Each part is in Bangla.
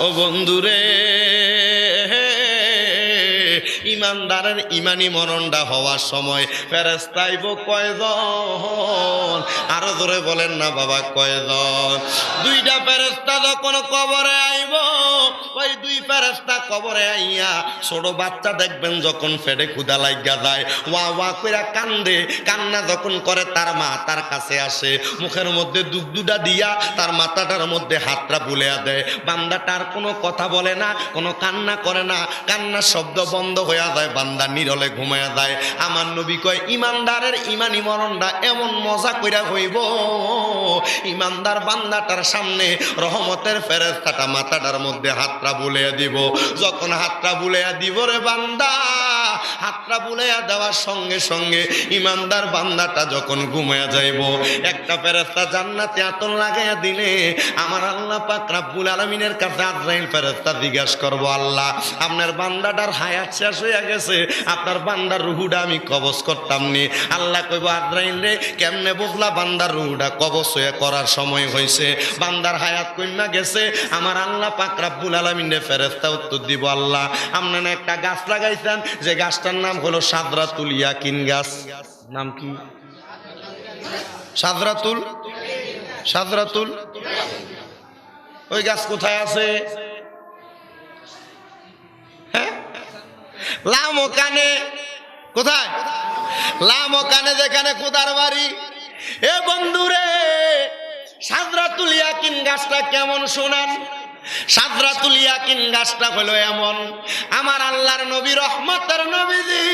ও বন্ধুরে ইমানদারের ইমানি মরণটা হওয়ার সময় ফেরেস্তাইব কয়জন? আরও ধরে বলেন না বাবা, কয়জন? দুইটা ফেরেস্তা যখন কবরে আইব, ওই দুই ফেরেস্তা কবরে আইয়া ছোট বাচ্চা দেখবেন যখন ফেডে ক্ষুদা লাগিয়া যায়। ওয়া ওয়া কইরা কান্দে। কান্না যখন করে, তার মা তার কাছে আসে। মুখের মধ্যে দুধ দিয়া তার মাথাটার মধ্যে হাতটা বুলেয়া দেয়। বান্দাটার কোনো কথা বলে না, কোনো কান্না করে না। কান্নার শব্দ বন্ধ হইয়া যায়, বান্দা নিরলে ঘুমাইয়া যায়। আমার নবী কয়, ইমানদারের ইমানি মরণটা এমন মজা কইরা হইব। ইমানদার বান্দাটার সামনে রহমতের ফেরেস্তাটা মাথাটার মধ্যে হাতটা বুলিয়ে দিব। যখন হাতটা বুলিয়া দিব রে বান্দা, হাতটা বুলাইয়া দেওয়ার সঙ্গে সঙ্গে ইমানদার বান্দাটা যখন ঘুমায়া যাইব, একটা ফেরেস্তা জান্নাতে আতন লাগাইয়া দিলে আমার আল্লাহ পাক রাব্বুল আলামিনের কাছে আজরাইল ফেরেস্তা জিজ্ঞাসা করব, আল্লাহ, আপনার বান্দাটার হায়াত শেষ হইয়া গেছে। আপনার বান্দার রুহুটা আমি কবজ করতাম নি। আল্লাহ কইব আজরাইল রে, কেমনে বুঝলা বান্দার রুহুটা কবজ হয়ে করার সময় হয়েছে বান্দার হায়াত কইমা গেছে? আমার আল্লাহ পাক রাব্বুল আলামিনের ফেরেস্তা উত্তর দিব, আল্লাহ আপনারা একটা গাছ লাগাইছেন? যে গাছটার নাম হলো সাদরাতুল ইয়াকিন গাছ। নাম কি? সাদরাতুল? সাদরাতুল? ওই গাছ কোথায় আছে? লাম কানে, কোথায়? লাম কানে যেখানে কোদার বাড়ি। এ বন্ধুরে তুলিয়া ইয়াকিন গাছটা কেমন শোনান সাদরাতুল ইয়াকিন গাছটা হলো এমন। আমার আল্লাহর নবী, রহমতের নবীজি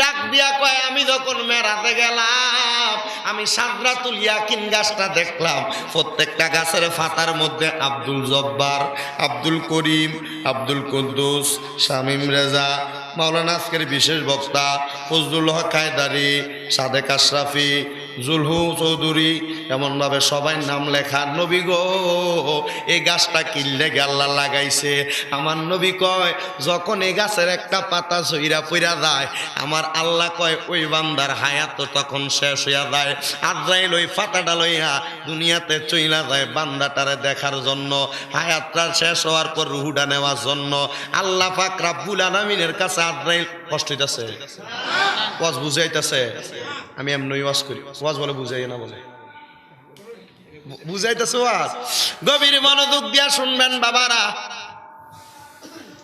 ডাক দিয়া কয়, আমি যখন মেরাতে গেলাম, আমি সাদরাতুল ইয়াকিন গাছটা দেখলাম। প্রত্যেকটা গাছের ফাতার মধ্যে আব্দুল জব্বার, আব্দুল করিম, আব্দুল কুদ্দুস, শামিম রেজা, মাওলানা আজকের বিশেষ বক্তা ফজলুল হক কায়দারি সাদেক আশরাফি জুলহু চৌধুরী, এমনভাবে সবাই নাম লেখা, নবী গো, এই গাছটা কিনলে গাল্লা লাগাইছে? আমার নবী কয়, যখন এই গাছের একটা পাতা সইরা পইরা যায়, আমার আল্লাহ কয়, ওই বান্দার হায়াত তখন শেষ হইয়া যায়। আদ্রাইল ওই পাতাটা লইয়া দুনিয়াতে চইলা যায় বান্দাটারে দেখার জন্য। হায়াতটা শেষ হওয়ার পর রুহুডা নেওয়ার জন্য। আল্লাহ পাক রাব্বুল আলামিনের কাছে আদ্রাইল কষ্ট হইতাছে। ওয়াজ বুঝাইতেছে। আমি এমনি ওয়াজ করি। ওয়াজ বলে বুঝাই না বলে। বুঝাইতেছে ওয়াজ। গভীর মনোযোগ দিয়া শুনবেন বাবারা।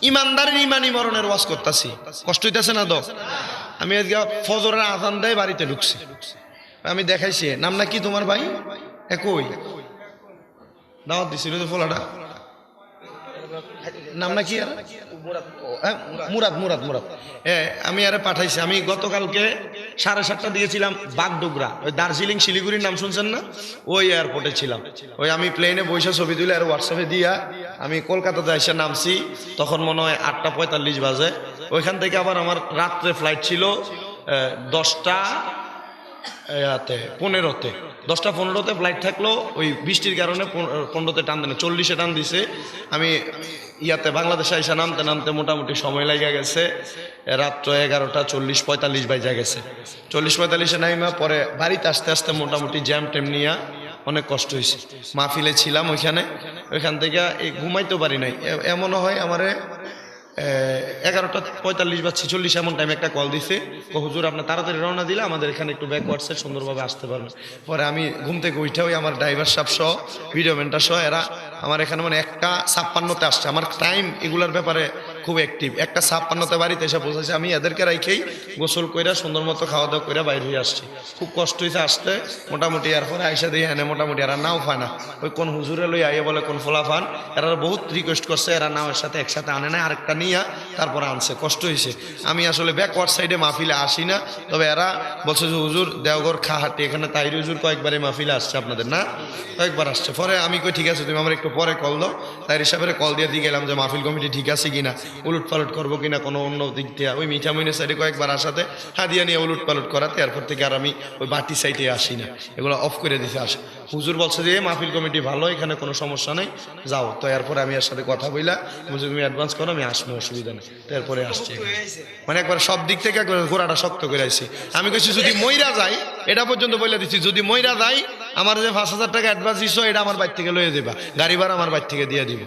ইমানদারের ইমানি মরণের ওয়াজ করতেছি। কষ্ট হইতেছে না তো? আমি আজকে ফজরের আজান দেয় বাড়িতে ঢুকছি। আমি দেখাইছি, নাম না কি তোমার ভাই? একই। দাওয়াত দিছিল তো ফলাটা। নাম না কি আর? মুরাদ। মুরাদ মুরাদ হ্যাঁ আমি আরে পাঠাইছি। আমি গতকালকে সাড়ে সাতটা দিয়েছিলাম বাগডোগরা। ওই দার্জিলিং শিলিগুড়ির নাম শুনছেন না? ওই এয়ারপোর্টে ছিলাম। ওই আমি প্লেনে বৈশা ছবি তুলে আর হোয়াটসঅ্যাপে দিয়া আমি কলকাতাতে এসে নামছি। তখন মনে হয় আটটা পঁয়তাল্লিশ বাজে। ওইখান থেকে আবার আমার রাত্রে ফ্লাইট ছিল দশটা ইয়াতে পনেরোতে। দশটা পনেরোতে ফ্লাইট থাকল, ওই বৃষ্টির কারণে পনেরোতে টান দেন, চল্লিশে টান দিছে। আমি ইয়াতে বাংলাদেশে এসে নামতে নামতে মোটামুটি সময় লেগে গেছে। রাত্র এগারোটা চল্লিশ পঁয়তাল্লিশ বাইজা গেছে। চল্লিশ পঁয়তাল্লিশে নাইমা, পরে বাড়িতে আসতে আসতে মোটামুটি জ্যাম ট্যাম নিয়ে অনেক কষ্ট হয়েছে মাহফিলে ছিলাম ওইখানে। ওইখান থেকে এই ঘুমাইতে পারি নাই। এমনও হয় আমারে এগারোটা পঁয়তাল্লিশ বা ছেচল্লিশ এমন টাইমে একটা কল দিছে। হুজুর, আপনার তাড়াতাড়ি রওনা দিলে আমাদের এখানে একটু ব্যাকওয়ার্ডসে সুন্দরভাবে আসতে পারবেন। পরে আমি ঘুম থেকে উঠে ওই আমার ড্রাইভার সাহেব সহ ভিডিও ম্যানটা সহ, এরা আমার এখানে মানে একটা ছাপ্পান্নতে আসছে। আমার টাইম এগুলার ব্যাপারে খুব অ্যাক্টিভ একটা ছাপ্পান্নতে বাড়িতে এসে বসেছে, আমি এদেরকে রাইখেই গোসল কইরা সুন্দর মতো খাওয়া দাওয়া করে বাইরে হয়ে আসছি। খুব কষ্ট হয়েছে আসতে, মোটামুটি আর এরপরে আইসা দিয়ে এনে মোটামুটি এরা নাও ফায় না। ওই কোন হুজুরে লই আইয়ে বলে কোন ফোলা ফান এরা বহুত রিকোয়েস্ট করছে, এরা নাওয়ের সাথে একসাথে আনে না আরেকটা নিয়ে তারপরে আনছে। কষ্ট হয়েছে আমি আসলে ব্যাকওয়ার্ড সাইডে মাহফিলে আসি না, তবে এরা বলছে যে, হুজুর দেওগর খাহাটি, এখানে তাইরি হুজুর কয়েকবারে মাহফিলে আসছে আপনাদের। না, কয়েকবার আসছে। পরে আমি কই, ঠিক আছে, তুমি আমার একটু পরে কল দাও। তাই হিসাবে কল দিয়ে দিয়ে গেলাম যে, মাহফিল কমিটি ঠিক আছে কিনা? উলট পালট করব কিনা কোনো অন্য দিক দিয়ে। ওই মিঠা মইনের সাইডে কয়েকবার আসাতে হাদিয়া নিয়ে উলট পালট করাতে এরপর থেকে আর আমি ওই বাটি সাইডে আসি না। এগুলো অফ করে দিতে আসে। হুজুর বলছে যে মাহফিল কমিটি ভালো, এখানে কোনো সমস্যা নেই, যাও। তো এরপরে আমি এর সাথে কথা বইলা বলছি তুমি অ্যাডভান্স করো, আমি আসব, অসুবিধা নেই। তো এরপরে আসছি মানে একবার সব দিক থেকে ঘোড়াটা শক্ত করে আইছি। আমি কইছি, যদি মইরা যাই এটা পর্যন্ত বলে দিচ্ছি যদি মইরা যাই আমার যে পাঁচ হাজার টাকা অ্যাডভান্স দিছো, এটা আমার বাড়ি থেকে লয়ে দেবা, গাড়ি ভাড়া আমার বাড়ি থেকে দিয়ে দিব।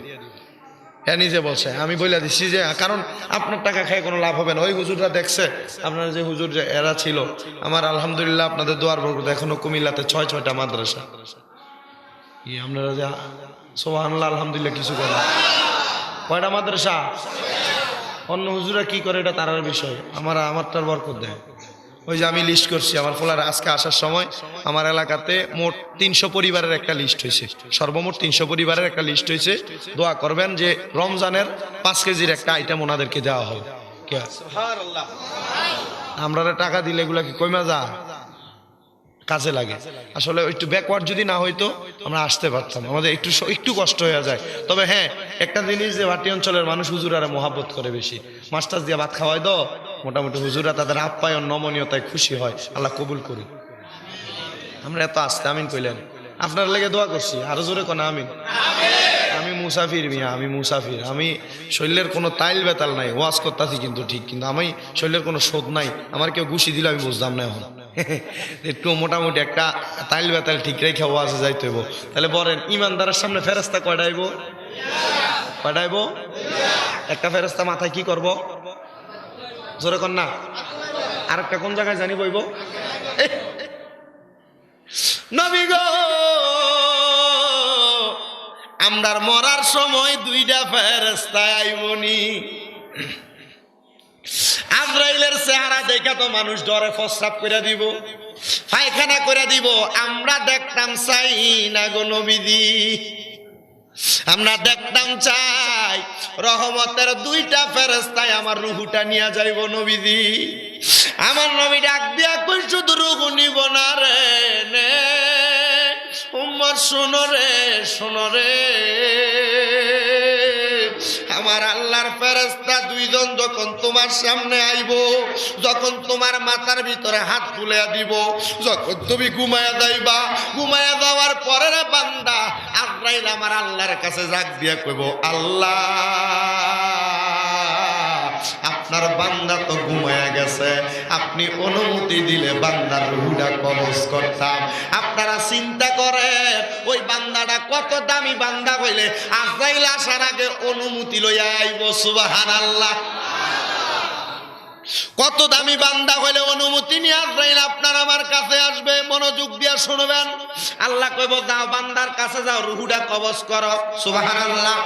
হ্যাঁ নিজে বলছে। আমি বলে দিচ্ছি যে, কারণ আপনার টাকা খেয়ে কোনো লাভ হবে না। ওই হুজুররা দেখছে, আপনার যে হুজুর যে এরা ছিল, আমার আলহামদুলিল্লাহ আপনাদের দোয়ার বরকত। এখনও কুমিল্লাতে ছয় ছয়টা মাদ্রাসা। ই, আপনারা যে সোহানুল্লাহ আলহামদুলিল্লাহ, কিছু করে কয়টা মাদ্রাসা? অন্য হুজুরা কি করে, এটা তারার বিষয়। আমার, আমারটার বরকত দেয়। ওই যে আমি লিস্ট করছি আমার ফলার আজকে আসার সময় আমার এলাকাতে মোট তিনশো পরিবারের একটা লিস্ট হয়েছে। সর্বমোট তিনশো পরিবারের একটা লিস্ট হয়েছে। দোয়া করবেন যে রমজানের পাঁচ কেজির একটা আইটেম ওনাদেরকে দেওয়া হবে আমরা টাকা দিলে এগুলা কি কইমা যা? কাজে লাগে। আসলে একটু ব্যাকওয়ার্ড যদি না হইতো আমরা আসতে পারতাম। আমাদের একটু একটু কষ্ট হয়ে যায়। তবে হ্যাঁ একটা জিনিস যে ভাটি অঞ্চলের মানুষ হুজুরারা মহাব্বত করে বেশি। মাস্টার্স দিয়ে ভাত খাওয়াই তো মোটামুটি হুজুরা তাদের আপ্যায়ন নমনীয়তায় খুশি হয়, আল্লাহ কবুল করি আমরা এত আসতে, আমিন কইলেন। আপনার লেগে দোয়া করছি, আরও জোরে কোন, আমিন। আমি মুসাফির মিয়া, আমি মুসাফির। আমি শরীরের কোনো তাইল বেতাল নাই, ওয়াজ করতেছি কিন্তু ঠিক, কিন্তু আমি শরীরের কোনো শোধ নাই। আমার কেউ ঘুষি দিলে আমি বুঝতাম না এখন। একটু মোটামুটি একটা তাইল বেতাল ঠিক রেখে ওয়াজে যাইতে হইব। তাহলে বলেন, ইমানদারের সামনে ফেরস্তা কয়টাইব কয়টাইব একটা ফেরস্তা মাথায় কি করব? জোরে কর না। আরেকটা কোন জায়গায় জানি বইব! নবী গো, আমরার মরার সময় দুইটা ফেরেস্তায় আইমনি আজরাইলের চেহারা দেখা তো মানুষ ডরে প্রস্রাব করে দিব, পায়খানা করে দিব। আমরা দেখতাম চাই না গো নবীদি আমরা দেখতাম চাই, রহমতের দুইটা ফেরস্তায় আমার রুহুটা নিয়ে যাইব নবীদি আমার নবী ডাক দিয়া কই, শুধু রুহু নিব না রে, নে উম্মর শোনো রে রে। আমার আল্লাহর ফেরেস্তা দুইজন যখন তোমার সামনে আইব, যখন তোমার মাথার ভিতরে হাত তুলে দিব, যখন তুমি ঘুমায়া যাইবা, ঘুমায়া যাওয়ার পরে না বান্দা আজরাইল আমার আল্লাহর কাছে জাগ দিয়া কইব, আল্লাহ! আপনার বান্দা তো ঘুমায়া গেছে। আপনি অনুমতি দিলে বান্দার রুহুটা কবজ করতাম। আপনারা চিন্তা করে ওই বান্দাটা কত দামি বান্দা হইলে আজরাইল আসার আগে অনুমতি লইয়া আইব, সুবহানাল্লাহ। কত দামি বান্দা হইলে অনুমতি নিয়ে আজরাইল আপনার আমার কাছে আসবে, মনোযোগ দিয়া শুনবেন। আল্লাহ কইব, যাও বান্দার কাছে যাও, রুহুটা কবজ করো। সুবহানাল্লাহ।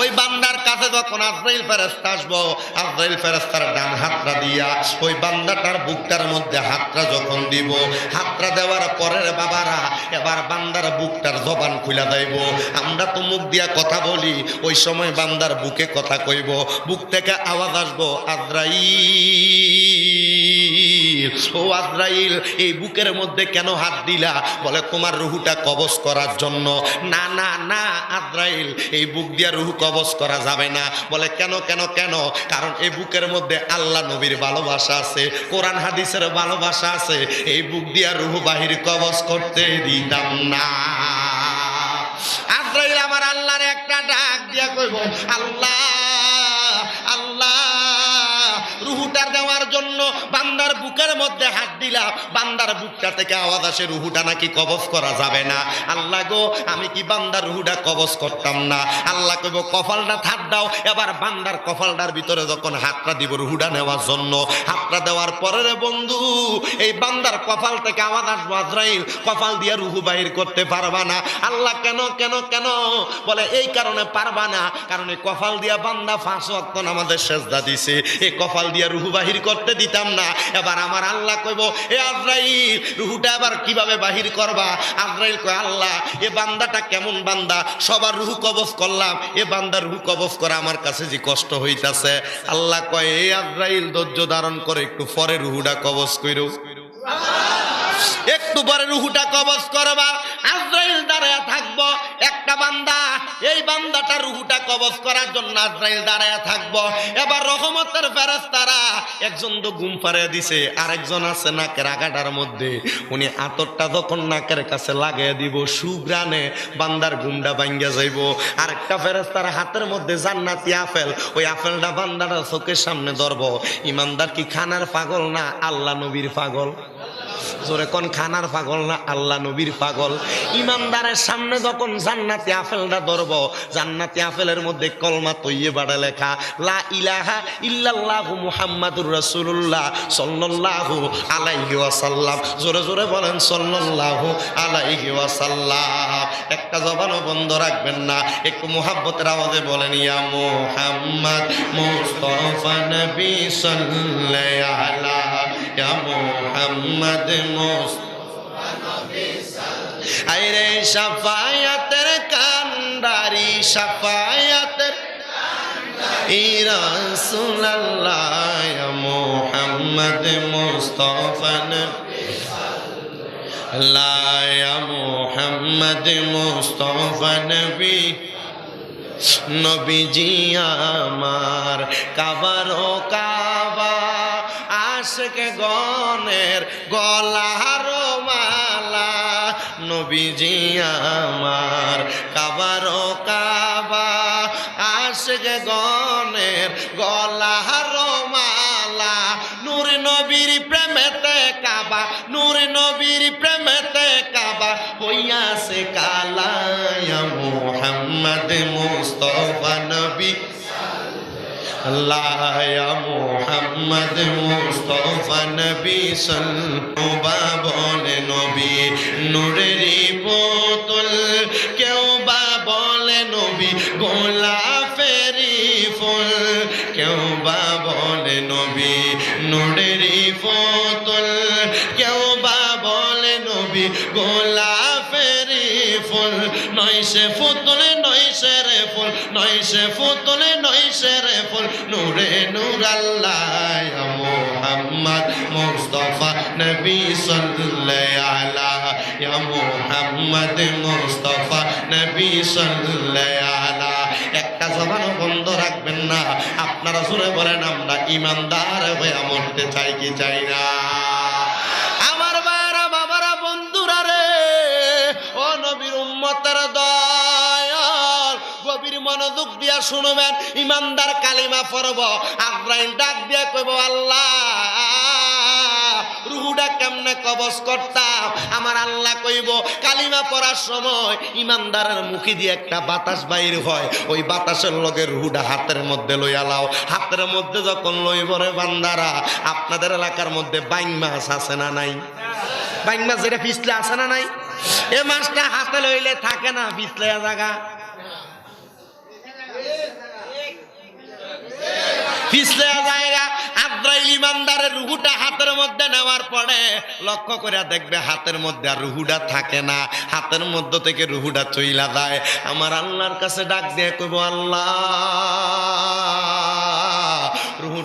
ওই বান্দার কাছে যখন আজরাইল ফেরেশতা আসব, আজরাইল ফেরেশতার ডান হাতটা দিয়া ওই বান্দাটার বুকটার মধ্যে হাতটা যখন দিব, হাতটা দেওয়ার পরে রে বাবারা এবার বান্দার বুকটার জবান খুলা দেব আমরা তো মুখ দিয়া কথা বলি, ওই সময় বান্দার বুকে কথা কইব, বুক থেকে আওয়াজ আসব, আজরাইল ও আজরাইল, এই বুকের মধ্যে কেন হাত দিলা? বলে, তোমার রুহুটা কবজ করার জন্য। না না না, আজরাইল, এই বুক দিয়া রুহু কবজ করা যাবে না। বলে, কেন কেন কেন? কারণ এই বুকের মধ্যে আল্লাহ নবীর ভালোবাসা আছে, কোরআন হাদিসের ভালোবাসা আছে। এই বুক দিয়া রুহু বাহির কবজ করতে দিতাম না। আজরাইল আমার আল্লাহর একটা ডাক দিয়া কইব, আল্লাহ রুহুটার দেওয়ার জন্য বান্দার বুকের মধ্যে হাত দিলাম। বান্দার বুকটা থেকে আওয়াজ আসে, রুহুটা নাকি কবজ করা যাবে না। আল্লাহ গো, আমি কি বান্দার রুহুটা কবজ করতাম না? আল্লাহ কইব, কপালটা থাক দাও। এবার বান্দার কপালটার ভিতরে যখন হাতটা দিব রুহুটা নেওয়ার জন্য, হাতটা দেওয়ার পরে বন্ধু, এই বান্দার কপাল থেকে আওয়াজ আসব, আজরাইল, কপাল দিয়ে রুহু বাহির করতে পারবা না। আল্লাহ কেন কেন কেন? বলে, এই কারণে পারবা না। কারণ এই কপাল দিয়া বান্দা ফাঁস অক্ত আমাদের সেজদা দিছে। এই কপাল দিয়া রুহু বাহির করতে দিতাম না। এবার আমার আল্লাহ কইব, এ আজরাইল, রুহুটা এবার কীভাবে বাহির করবা? আজরাইল কয়, আল্লাহ, এ বান্দাটা কেমন বান্দা? সবার রুহু কবজ করলাম। এ বান্দার রুহু কবজ করা আমার কাছে যে কষ্ট হইতাছে। আল্লাহ কয়, এ আজরাইল, ধৈর্য ধারণ করে একটু পরে রুহুটা কবজ কইরো। একটু পরে রুহুটা কবজ করবা, আজরাইল দাঁড়ায় থাকব, একটা বান্দা, এই বান্দাটা রুহুটা কবজ করার জন্য আজরাইল দাঁড়ায় থাকব। এবার রহমতের ফেরেস্তারা একজন তো ঘুম পাড়িয়ে দিছে, আরেকজন আছে নাকের আগাটার মধ্যে। উনি আতরটা যখন নাকের কাছে লাগিয়ে দিব সুগ্রানে বান্দার ঘুমটা ভাঙ্গা যাইব। আরেকটা ফেরেস্তার হাতের মধ্যে জান্নাতি আপেল, ওই আপেলটা বান্দাটা চোখের সামনে ধরবো। ইমানদার কি খানার পাগল না আল্লাহ নবীর পাগল? জোরে কোন খানার পাগল না আল্লাহ নবীর পাগল? ইমানদারের সামনে যখন জান্নাতি আপেলটা ধরব, জান্নাতি আপেলের মধ্যে কলমা তৈয়ে বাড়া লেখা, লা ইলাহা ইল্লাল্লাহু মুহাম্মাদুর রাসূলুল্লাহ সাল্লাল্লাহু আলাইহি ওয়াসাল্লাম। জোরে জোরে বলেন সাল্লাল্লাহু আলাইহি ওয়াসাল্লাম। একটা জবানও বন্ধ রাখবেন না, একটু মুহাব্বতের আওয়াজে বলেন, ইয়া মুহাম্মদ মুস্তাফা নবী সাল্লাল্লাহু আলা মুহাম্মদ আইরে সাফায়াতের কান্ডারি, সাফায়াতের ইরাসুল্লাহ মোহাম্মদ মুস্তফা লায়া মোহাম্মদ মুস্তফা নবী। নবীজি আমার কাবারো কাবা আশকে গনের গলার মালা, নবীজি আমার, কাবারো কাবা। আশকে গনের গলার মালা, নূর নবীর প্রেমেতে কাবা, নূর নবীর প্রেমেতে কাবা। হইয়াছে কালায়া মোহাম্মদ মুস্তফা নবী আল্লাহ মুহাম্মদ মুস্তফা নবী সাল্লাল্লাহু বলে নবী নূরেরই পুতুল। কেউ বা বলে, নবী গোলাপেরই ফুল। কেউ বা বলে, নবী নূরেরই পুতুল। কেউ বা বলে, নবী গোলাপেরই ফুল। নয় সে ফুতুল নয় সে ফুল, নয় সে ফুতুল, নয় সে রে ফুল নূরে নূর আল্লাহ মুহাম্মদ, মুস্তাফা নবী সাল্লাল্লাহু আলা ইয়া মুহাম্মদ, মুস্তাফা নবী সাল্লাল্লাহু আলা একটা জবানও বন্ধ রাখবেন না। আপনারা শুনে বলেন, আমরা ইমানদার হয়ে মরতে চাই কি চাই না। আমার বারা বাবারা, বন্ধুরা রে, ও নবীর উম্মতের গভীর মনোযোগ দিয়া শুনবেন, ইমানদার কালিমা পড়ব। আব্রাহিম ডাক দিয়া কইব, আল্লাহ, রুহুটা কেমনে কবজ করতাম? আমার আল্লাহ কইব, কালিমা পড়ার সময় ইমানদারের মুখে দিয়ে একটা বাতাস বাইর হয়। ওই বাতাসের লগে রুহুটা হাতের মধ্যে লইয়া লাও। হাতের মধ্যে যখন লইব রে বান্দারা, আপনাদের এলাকার মধ্যে বাইং মাছ আছে না নাই? বাইং মাছ যেটা পিছলে আছে না নাই? এ মাছটা হাতে লইলে থাকে না, পিছলে জায়গা। পিছলে জায়গা, আদ্রাইল ইমানদারের রুহুটা হাতের মধ্যে নেওয়ার পরে লক্ষ্য করে দেখবে হাতের মধ্যে আর রুহুটা থাকে না। হাতের মধ্যে থেকে রুহুটা চইলা যায়। আমার আল্লাহর কাছে ডাক দিয়ে কইব, আল্লাহ!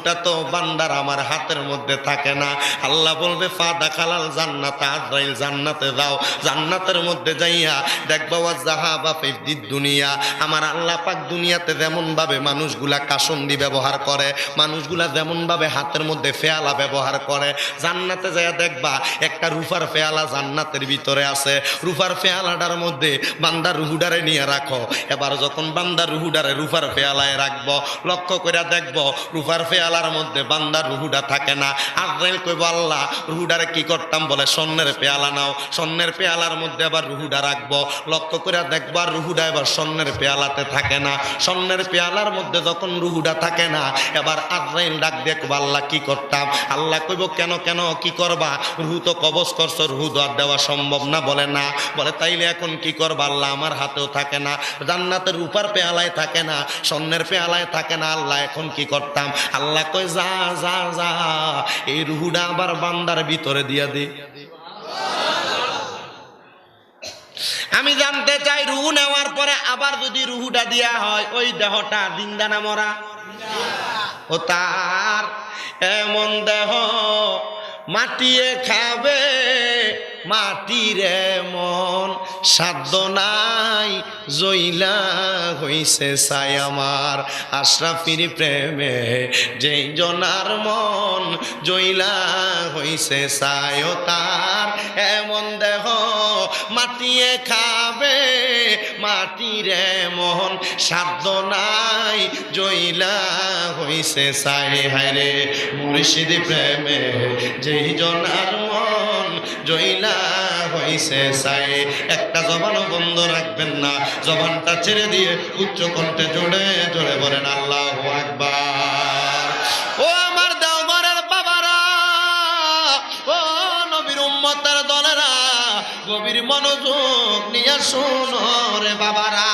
রুহুটা তো বান্দার আমার হাতের মধ্যে থাকে না। আল্লাহ বলবে, ফাদা খালাল জান্নাত, আজরাইল জান্নাতে যাও। জান্নাতের মধ্যে যাইয়া দেখবা, ওয়া জাহাবা ফিদ্দিদ দুনিয়া। আমার আল্লাহ পাক দুনিয়াতে যেমন ভাবে মানুষগুলা কাসন্দি ব্যবহার করে, মানুষগুলা যেমন ভাবে হাতের মধ্যে ফেয়ালা ব্যবহার করে, জান্নাতে যাইয়া দেখবা, একটা রুফার ফেয়ালা জান্নাতের ভিতরে আছে। রুফার ফেয়ালাটার মধ্যে বান্দার রুহুডারে নিয়ে রাখো। এবার যখন বান্দা রুহুডারে রুফার ফেয়ালায় রাখব, লক্ষ্য করে দেখব, রুফার ফেয়ালার মধ্যে বান্দা রুহুডা থাকে না। আজরাইল কইব, আল্লাহ রুহুডারে কি করতাম? বলে, স্বর্ণের পেয়ালা নাও। স্বর্ণের পেয়ালার মধ্যে আবার রুহুডা রাখব। লক্ষ্য করে দেখব, আর রুহুডা এবার স্বর্ণের পেয়ালাতে থাকে না। স্বর্ণের পেয়ালার মধ্যে যখন রুহুডা থাকে না, এবার আজরাইল ডাক দেখব আল্লাহ, কি করতাম? আল্লাহ কইব, কেন কেন, কি করবা? রুহু তো কবজ করছ, রুহু আর দেওয়া সম্ভব না। বলে না। বলে, তাইলে এখন কি করবা? আল্লাহ, আমার হাতেও থাকে না। জান্নাতের রূপার পেয়ালায় থাকে না, স্বর্ণের পেয়ালায় থাকে না। আল্লাহ, এখন কি করতাম? আল্লাহ কই যা যা যা, এই রুহুটা আবার বান্দার ভিতরে দিয়া দে। আমি জানতে চাই, রুহু নেওয়ার পরে আবার যদি রুহুটা দেয়া হয়, ওই দেহটা দিনদানা মরা? ও তার এমন দেহ মাটিয়ে খাবে মাটির মন, সাধ্য নাই জইলা হইছে সাই আমার। আশরাফির প্রেমে যেই জনার মন জইলা হইছে সায় তার। এমন দেহ মাটিয়ে খাবে, মাটির মন, সাধ্য নাই জইলা হইছে সাই হায়রে মুর্শিদ প্রেমে যেই জনার মন জইলা হইছে সাই। একটা জবানও বন্ধ রাখবেন না। জবানটা ছেড়ে দিয়ে উচ্চ কণ্ঠে জোরে জোরে বলেন, আল্লাহ আকবার। ও আমার দেওঘরের বাবারা, ও নবীর উম্মতের দলেরা, গভীর মনোযোগ নিয়ে শোনো রে বাবারা।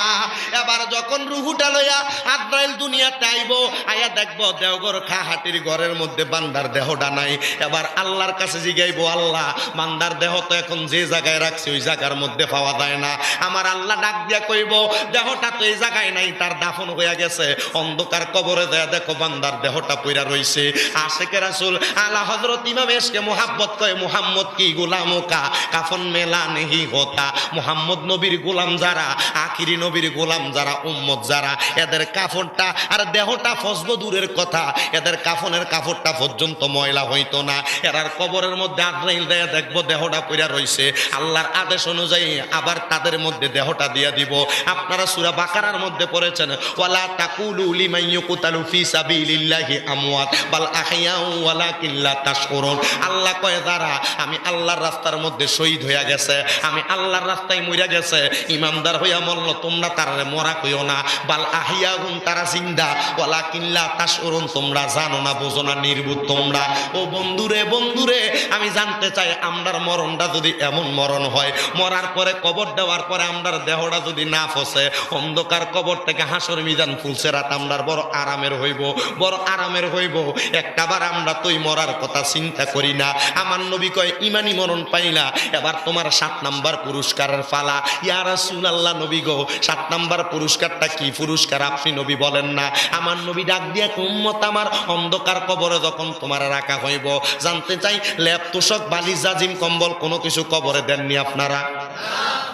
এবার যখন রুহুটা লইয়া আদ্রাইল দুনিয়াতে আইব আয়া দেখব দেওঘর খাহাটির ঘরের মধ্যে বান্দার দেহটা নাই। এবার আল্লাহর কাছে জিগাইবো, আল্লাহ, বান্দার দেহ তো এখন যে জায়গায় রাখছি, ওই জায়গার মধ্যে পাওয়া যায় না। আমার আল্লাহ ডাক দিয়া কইব, দেহটা তো এই জায়গায় নাই, তার দাফন হইয়া গেছে। অন্ধকার কবরে দেয়া দেখো বান্দার দেহটা পইরা রইছে। আশেকে রাসুল, আলা হজরত ইমাম এসকে মোহাব্বত কয়, মুহাম্মদ কি গোলাম কা? কাফন মেলা নেহি হতা। মুহাম্মদ নবীর গোলাম যারা, আখিরি নবীর গোলাম যারা উম্মত, যারা এদের কাফনটা আর দেহটা ফসব দূরের কথা, এদের কাফনের কাপড়টা পর্যন্ত ময়লা হইতো না। এরার কবরের মধ্যে আদ্রাইল দেয়া দেখব দেহটা পইরা রইছে। আল্লাহর আদেশ অনুযায়ী আবার তাদের মধ্যে দেহটা দিয়া দিব। আপনারা সুরা বাকারার মধ্যে পড়েছেন, ওয়ালা তাকুলু লিমান ইউকতালু ফি সাবিলিল্লাহি আমওয়াত, বাল আহইয়াউ ওয়ালাকিন লা তাশকুরুন। আল্লাহ কয় যারা আমি আল্লাহর রাস্তার মধ্যে শহীদ হইয়া গেছে, আমি আল্লাহর রাস্তায় মইরা গেছে। ইমানদার হইয়া মরল, তোমরা তারারে মরা কইও না। বাল আহিয়াগুন তারা জিন্দা। ওয়ালাকিন লা তাশকুরুন তোমরা জানো না, বোঝো না, নির্বুধ তোমরা। ও বন্ধুরে বন্ধুরে, আমি জানতে চাই, আমরার মরণটা যদি এমন মরণ হয়, মরার পরে কবর দেওয়ার পরে আমরার দেহটা যদি না ফসে, অন্ধকার কবর থেকে হাসর মিজান ফুলছে রাত, আমরার বড় আরামের হইব, বড় আরামের হইব। একটাবার আমরা তুই মরার কথা চিন্তা করি না। আমার নবী কয়, ইমানি মরণ পাইলা, এবার তোমার সাত নাম্বার পুরস্কারের ফালা। ইয়ারা আল্লাহ নবী গো, সাত নাম্বার পুরস্কারটা কি পুরস্কার আপনি নবী বলেন না। আমার নবী ডাক দিয়ে উম্মত আমার অন্ধকার কবরে যখন তোমার রাখা হইব। জানতে চাই ল্যাপ তোষক বালিশ জাজিম, কম্বল কোনো কিছু কবরে দেননি আপনারা?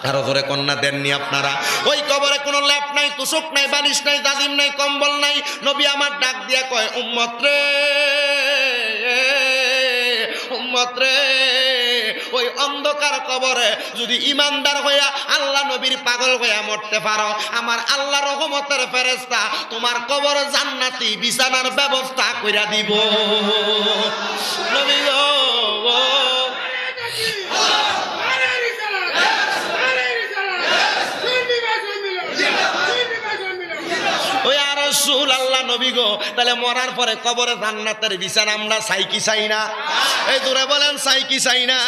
আরও ধরে কন্যা দেননি আপনারা? ওই কবরে কোনো ল্যাপ নাই, তোষক নাই, বালিশ নাই, জাজিম নাই, কম্বল নাই। নবী আমার ডাক দিয়া কয়, উম্মত রে উম্মত রে। ওই অন্ধকার কবরে। যদি ইমানদার হইয়া আল্লাহ নবীর পাগল হইয়া মরতে পারো, আমার আল্লাহ রহমতের ফেরেস্তা তোমার কবর জান্নাতি বিছানার ব্যবস্থা কইরা দিব। নবী গো, ও, ওই আর রসুল আল্লাহ নবী গো। তাহলে মরার পরে কবরে জান্নাতের বিছানা আমরা চাই কি চাই না? এই দূরে বলেন চাই কি চাই না?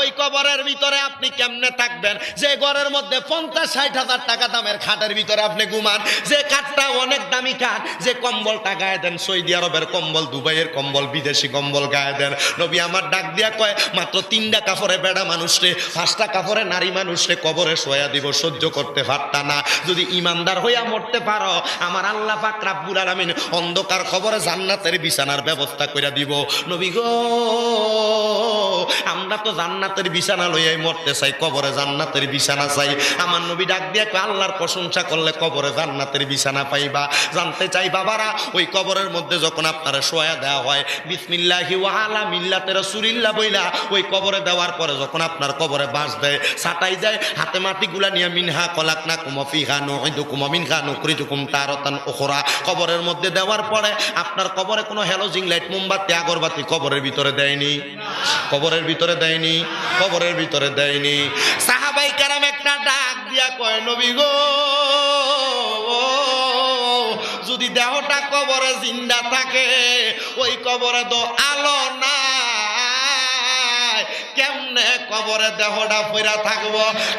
ওই কবরের ভিতরে আপনি কেমনে থাকবেন? যে ঘরের মধ্যে পঞ্চাশ, ষাট হাজার টাকা দামের খাটের ভিতরে আপনি ঘুমান, যে কাঠটা অনেক দামি কাঠ যে কম্বলটা গায়ে দেন, সৌদি আরবের কম্বল, দুবাইয়ের কম্বল, বিদেশি কম্বল গায়ে দেন। নবী আমার ডাক দিয়া কয়, মাত্র তিনটা কাপড়ে বেড়া মানুষরে পাঁচটা কাপড়ে নারী মানুষরে কবরে শোয়া দিব, সহ্য করতে পারতা না। যদি ইমানদার হইয়া মরতে পারো, আমার আল্লাহ পাক রাব্বুল আলামিন অন্ধকার খবরে জান্নাতের বিছানার ব্যবস্থা করে দিব। নবী গো! আমরা তো জান্নাতের বিছানা লইয়াই মরতে চাই, কবরে জান্নাতের বিছানা চাই। আমার নবী ডাক দিয়ে আল্লাহর প্রশংসা করলে কবরে জান্নাতের বিছানা পাইবা। জানতে চাই বাবারা, ওই কবরের মধ্যে যখন আপনারা শোয়া দেওয়া হয়, বিসমিল্লাহি ওয়া আলা মিল্লাতে রাসূলিল্লাহ বইলা ওই কবরে দেওয়ার পরে যখন আপনার কবরে বাঁশ দেয়, ছাটাই যায়, হাতে মাটিগুলা নিয়ে মিনহা কলাকনা কুমফিহা নুইদুকুম মিনহা নুখরিজুকুম তারাতান উখরা। কবরের মধ্যে দেওয়ার পরে আপনার কবরে কোনো হ্যালোজিং লাইট মোমবাতি, আগরবাতি কবরের ভিতরে দেয়নি। কবরের ভিতরে দেয়নি কবরের ভিতরে দেয়নি। সাহাবাই কারাম একটা ডাক দিয়া কয়, নবী গো, যদি দেহটা কবরে জিন্দা থাকে, ওই কবরে তো আলো না কেমনে কবরে দেহটা ফেরা থাকব।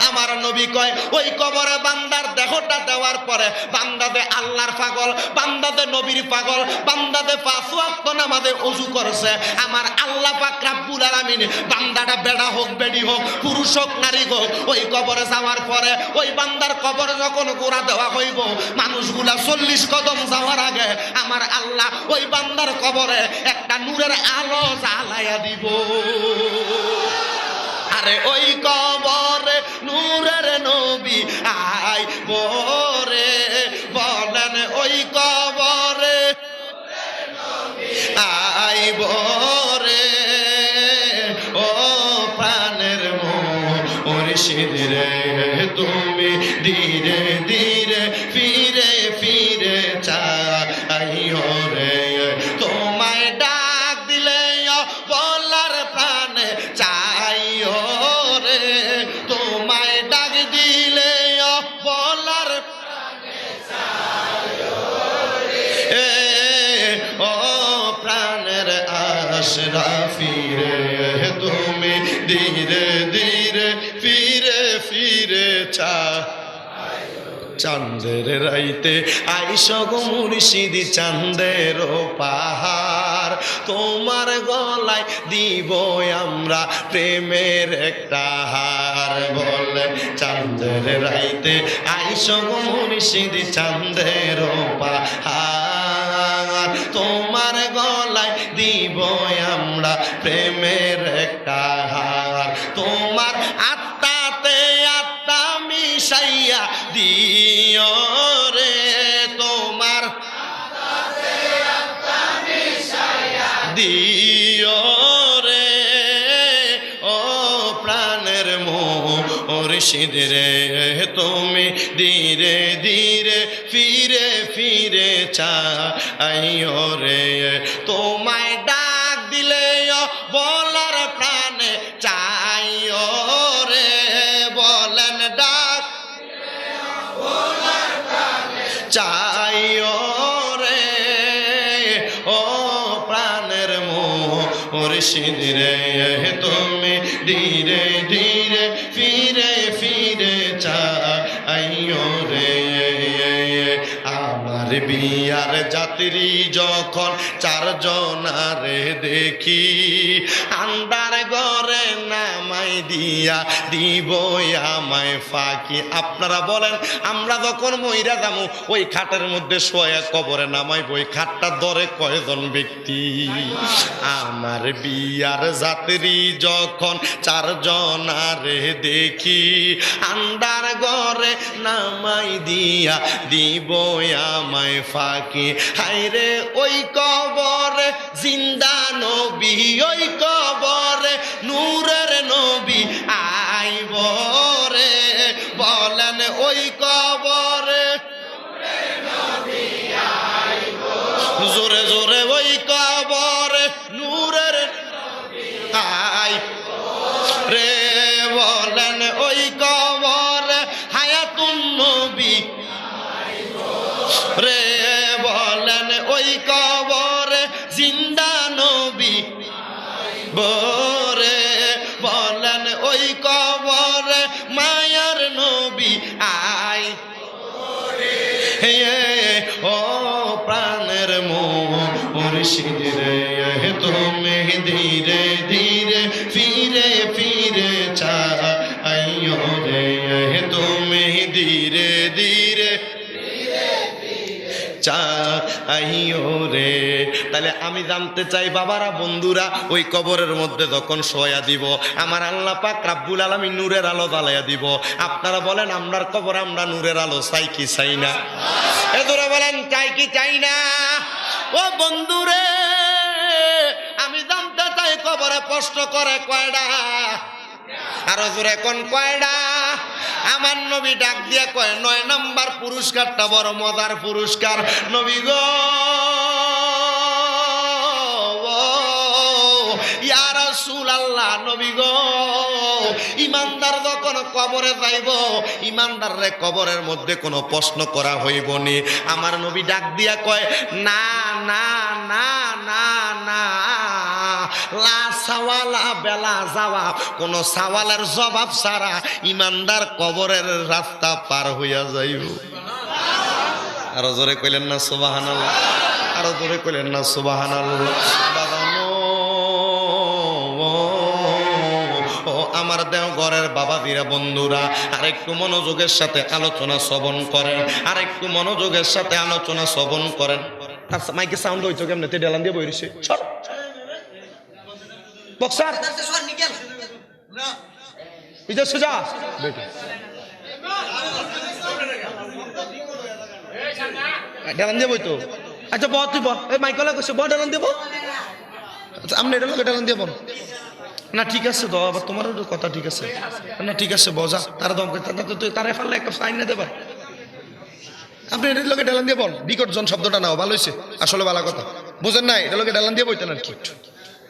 আমার নবী কয়, ওই কবরে বান্দার দেহটা দেওয়ার পরে বান্দাদে আল্লাহর পাগল, বান্দাদে নবীর পাগল, বান্দাদে পাঁচ ওয়াক্ত নামাজে অজু করছে। আমার আল্লাহ পাক রাব্বুল আলামিন বান্দাটা বেড়া হোক, বেডি হোক, পুরুষ হোক, নারী হোক, ওই কবরে যাওয়ার পরে ওই বান্দার কবরে যখন গোড়া দেওয়া হইব, মানুষগুলা চল্লিশ কদম যাওয়ার আগে আমার আল্লাহ ওই বান্দার কবরে একটা নূরের আলো জ্বালাইয়া দিব। আরে ওই কবরে নূরের নবী আই বরে বলেন ওই কবরে আই বরে ও প্রাণের মুর্শিদ রে, তুমি ধীরে ধীরে ফিরে চাঁদের রাইতে আইস গো মুর্শিদি চাঁদের পাহাড়। তোমার গলায় দিব আমরা প্রেমের একটা হার। বলে, চাঁদের রাইতে আইস গো মুর্শিদি চাঁদের পাহাড়। তোমার গলায় দিব আমরা প্রেমের একটা মুর্শিদ রে তুমি ধীরে ধীরে ফিরে ফিরে চাইও রে। তোমায় ডাক দিলে বলার প্রাণে চাইও রে। বলেন ডাক চাইও রে। ও প্রাণের মুর্শিদ রে তুমি ধীরে ধীরে বিয়ার যাত্রী যখন চারজনারে দেখি আন্দা দিয়া দিব আমায় ফাঁকি। আপনারা বলেন, আমরা যখন মহিরা যাব, ওই খাটের মধ্যে শোয়া কবরে নামাইব, ওই খাটটা ধরে কয়জন ব্যক্তি? আমার বিয়ার যাত্রী যখন চারজনারে দেখি আন্ডার ঘরে নামাই দিয়া দিব আমায় ফাঁকি। হাইরে ওই কবরে জিন্দা নবী, ওই কবরে নূরের নবী আইব রে বলেন ওই কবরে। জোরে জোরে ওই কবরে। মুর্শিদ রে তুমি ধীরে ধীরে ফিরে ফিরে চাইও রে। তুমি ধীরে ধীরে রে। তাহলে আমি জানতে চাই, বাবারা, বন্ধুরা, ওই কবরের মধ্যে যখন শোয়া দিব, আমার আল্লাহ পাক রাব্বুল আলমী নূরের আলো জ্বালাইয়া দিব। আপনারা বলেন, আমরার কবর, আমরা নূরের আলো চাই কি চাই না? এ বলেন, চাই কি চাই না? ও বন্ধুরে, আমি জানতে চাই কবরে কষ্ট করে কয়ডা? আরও জোরে কোন কয়ডা? আমার নবী ডাক দিয়ে কয়, নয় নাম্বার পুরস্কারটা বড় মজার পুরস্কার। নবী গো ইমানদার যখন কবরে যাইব কবরের মধ্যে কোনো প্রশ্ন করা হইব নি। আমার নবী ডাক দিয়া কয়, না না না না না সাওয়ালা, বেলা যাওয়া। কোনো সাওয়ালের জবাব ছাড়া ইমানদার কবরের রাস্তা পার হইয়া যাইব। আরও জোরে কইলেন না সুবাহান আরও জোরে কইলেন না সুবাহান আমার দেও ঘরের বাবা বীরা বন্ধুরা আর একটু মনোযোগের সাথে আলোচনা শ্রবণ করেন আর একটু মনোযোগের সাথে আলোচনা শ্রবণ করেন। আচ্ছা মাইকে সাউন্ড হইতো কেমনে? তে ডেলান দিয়ে সোজা। ডেলান আচ্ছা বহ, তুই বহ। মাইকলা কইছে, বহ ডেলান দেবো আচ্ছা এটা লোকে ডেলান দিয়ে বল। না, ঠিক আছে তো আবার তোমারও কথা ঠিক আছে। না, ঠিক আছে বজা তারা দমকে তারা ফেললে একটা সাইন না দেবার আপনি এটার লোকে ডেলান দিয়ে বল বিকট জন শব্দটা নাও, ভালো হয়েছে আসলে ভালো কথা। বুঝেন নাই এটা লোকে ডেলান দিয়ে বইতেন আর কি।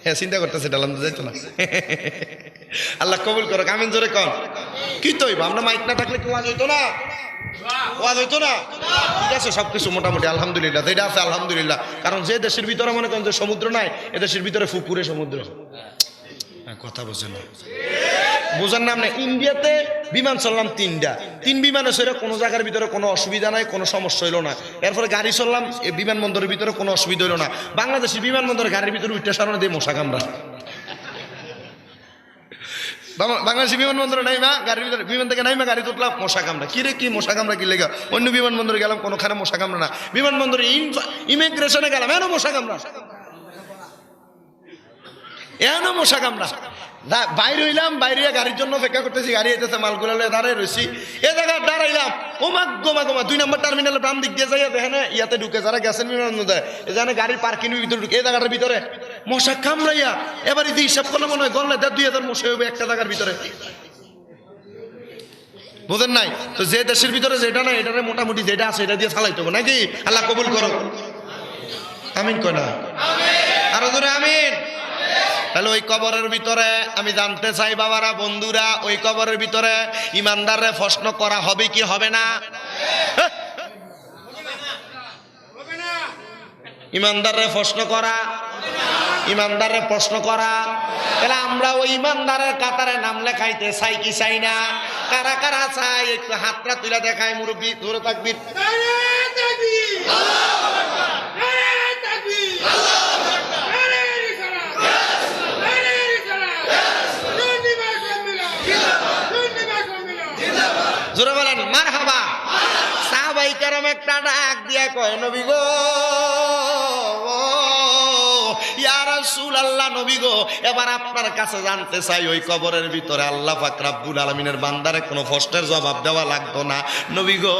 হ্যাঁ চিন্তা করতেছে ডালাম তো যাইতো না। আল্লাহ কবুল করো কামিন জোরে কন। কি তো আমরা মাইক না থাকলে কি ওয়াজ হইতো না? ওয়াজ হইতো না? ঠিক আছে, সবকিছু মোটামুটি আলহামদুলিল্লাহ এটা আছে আলহামদুলিল্লাহ। কারণ যে দেশের ভিতরে মনে করেন যে সমুদ্র নাই, এ দেশের ভিতরে ফুপুরে সমুদ্র। কথা বোঝেন না। বোঝার নাম নাই। ইন্ডিয়াতে বিমান চললাম তিনটা। তিন বিমানে সেটা কোনো জায়গার ভিতরে কোনো অসুবিধা নাই, কোনো সমস্যা হইল না। এরপরে গাড়ি চললাম বিমানবন্দরের ভিতরে কোনো অসুবিধা হইল না। বাংলাদেশের বিমানবন্দরের গাড়ির ভিতরে উঠতে সারানো দিয়ে মশা কামড়া। বাংলা- বাংলাদেশের বিমানবন্দরে নাই মা গাড়ির ভিতরে বিমান থেকে নাই মা গাড়ি তুললাম, মশা কামড়া। কি রে কি মশা কামড়া কি লেগে? অন্য বিমানবন্দরে গেলাম, কোনোখানে মশা কামড়া না। বিমানবন্দরে ইমিগ্রেশনে গেলাম এন মশা কামড়া। এখনও মশা কামড়া। বাইরে হইলাম, বাইরে গাড়ির জন্য অপেক্ষা করতেছি। গাড়ি এসেছে মালগুলো লয়ে দাঁড়াই রয়েছি এ জায়গায় দাঁড়াইলাম। ওমা, গোমা গোমা, দুই নম্বর টার্মিনালে বাম দিক দিয়ে যাইয়া দেখেন, ইয়াতে ঢুকে যারা গেছেন এখানে গাড়ির পার্কিং ভিতরে ঢুকে এই জায়গাটার ভিতরে। মশা কামড়াইয়া, এবার যদি হিসাব করলে মনে হয় গলে দেড় দুই হাজার মশা হবে একটা জায়গার ভিতরে। বোঝেন নাই? তো যে দেশের ভিতরে যেটা নাই, এটারে মোটামুটি যেটা আছে, এটা দিয়ে চালাইতে হবে। নাকি? আল্লাহ কবুল করো আমিন কয় না? আরও ধরে আমিন। তাহলে ওই কবরের ভিতরে, আমি জানতে চাই বাবারা, বন্ধুরা, ওই কবরের ভিতরে ইমানদারে প্রশ্ন করা হবে কি হবে না? হ্যাঁ? ইমানদারে প্রশ্ন করা? ইমানদারে প্রশ্ন করা? তাহলে আমরা ওই ইমানদারের কাতারে নাম লেখাইতে চাই কি চাই না? কারা কারা চাই? একটু হাতটা তুলে দেখায় মুরব্বী ধরে থাকবি জোরে বলেন মার হাবা সাহাবাই কারাম একটা ডাক দিয়া কয় নবী গো ইয়া রাসূলুল্লাহ নবী গো, এবার আপনার কাছে জানতে চাই, ওই কবরের ভিতরে আল্লাহ পাক রাব্বুল আলামিনের বান্দারে কোনো প্রশ্নের জবাব দেওয়া লাগতো না? নবী গো,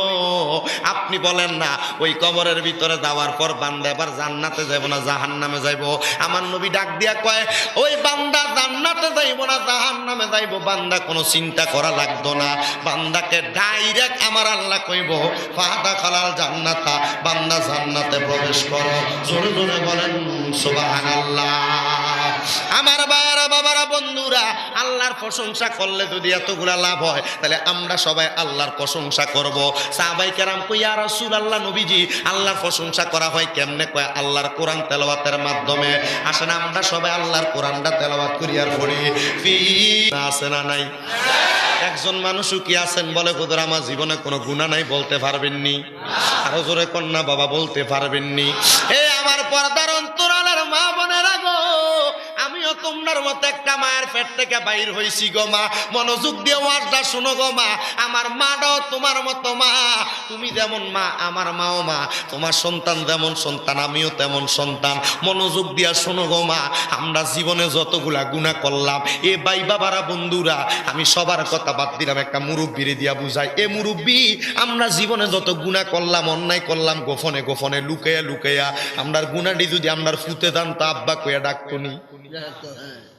আপনি বলেন না, ওই কবরের ভিতরে যাওয়ার পর বান্দা এবার জান্নাতে যাইব না, জাহান্নামে যাইব? আমার নবী ডাক দিয়া কয়, ওই বান্দা জান্নাতে যাইব না, জাহান্নামে যাইব? বান্দা কোনো চিন্তা করা লাগতো না। বান্দাকে ডাইরেক্ট আমার আল্লাহ কইব ফাদা খালাল জান্নাতা, বান্দা জান্নাতে প্রবেশ করো। জোরে জোরে বলেন। আমার বাবারা বাবারা, বন্ধুরা, আল্লাহর প্রশংসা করলে যদি এতগুলা লাভ হয়, তাহলে আমরা সবাই আল্লাহর প্রশংসা করব। কেরাম কইয়া রাসূল আল্লাহ নবীজি, আল্লাহর প্রশংসা করা হয় কেমনে? কয়, আল্লাহর কোরআন মাধ্যমে। আসেন, আমরা সবাই আল্লাহর কোরআনটা পড়ি। না নাই? একজন মানুষও কি আছেন বলে, হুজুর, আমার জীবনে কোনো গুণা নাই, বলতে পারবেননি। আরও জোরে কন্যা বাবা, বলতে পারবেননি। এ, আমার পর্দার মা বোনেরা তোমার মতো একটা মায়ের পেট থেকে বাইর হইছি গো মা। মনোযোগ দিয়ে ওয়াজটা শুনো গো মা। আমার মাটাও তোমার মতো মা। তুমি যেমন মা, আমার মাও মা। তোমার সন্তান যেমন সন্তান, আমিও তেমন সন্তান। মনোযোগ দিয়া শোনো গো মা। আমরা জীবনে যতগুলা গুণা করলাম, এ ভাই বাবারা, বন্ধুরা, আমি সবার কথা বাদ দিলাম। একটা মুরব্বিরে দিয়া বুঝাই। এ মুরব্বি, আমরা জীবনে যত গুণা করলাম, অন্যায় করলাম, গোপনে গোপনে লুকাইয়া লুকাইয়া, আমরার গুণাটি যদি আমরার ফুতে দান, তা আব্বা কইয়া ডাকতো নি